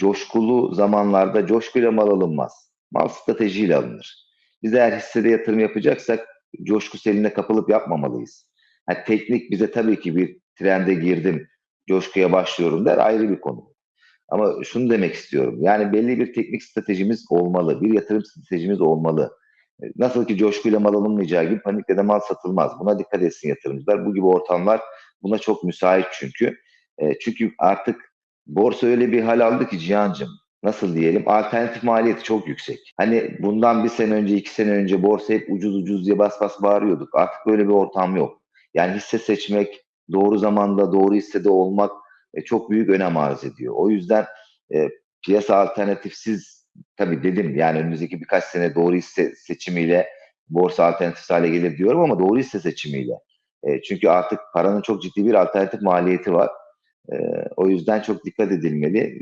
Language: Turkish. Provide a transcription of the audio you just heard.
coşkulu zamanlarda coşkuyla mal alınmaz. Mal stratejiyle alınır. Biz eğer hissede yatırım yapacaksak coşku seline kapılıp yapmamalıyız. Ha, teknik bize tabii ki bir trende girdim, coşkuya başlıyorum der ayrı bir konu. Ama şunu demek istiyorum. Yani belli bir teknik stratejimiz olmalı. Bir yatırım stratejimiz olmalı. E, Nasıl ki coşkuyla mal alınmayacağı gibi panikle de mal satılmaz. Buna dikkat etsin yatırımcılar. Bu gibi ortamlar buna çok müsait çünkü. E, çünkü artık borsa öyle bir hal aldı ki Cihan'cığım nasıl diyelim alternatif maliyeti çok yüksek. Hani bundan bir sene önce iki sene önce borsa hep ucuz ucuz diye bas bas bağırıyorduk. Artık böyle bir ortam yok. Yani hisse seçmek, doğru zamanda doğru hissede olmak e, çok büyük önem arz ediyor. O yüzden e, piyasa alternatifsiz tabii dedim yani önümüzdeki birkaç sene doğru hisse seçimiyle borsa alternatif hale gelir diyorum ama doğru hisse seçimiyle. E, çünkü artık paranın çok ciddi bir alternatif maliyeti var. E, o yüzden çok dikkat edilmeli.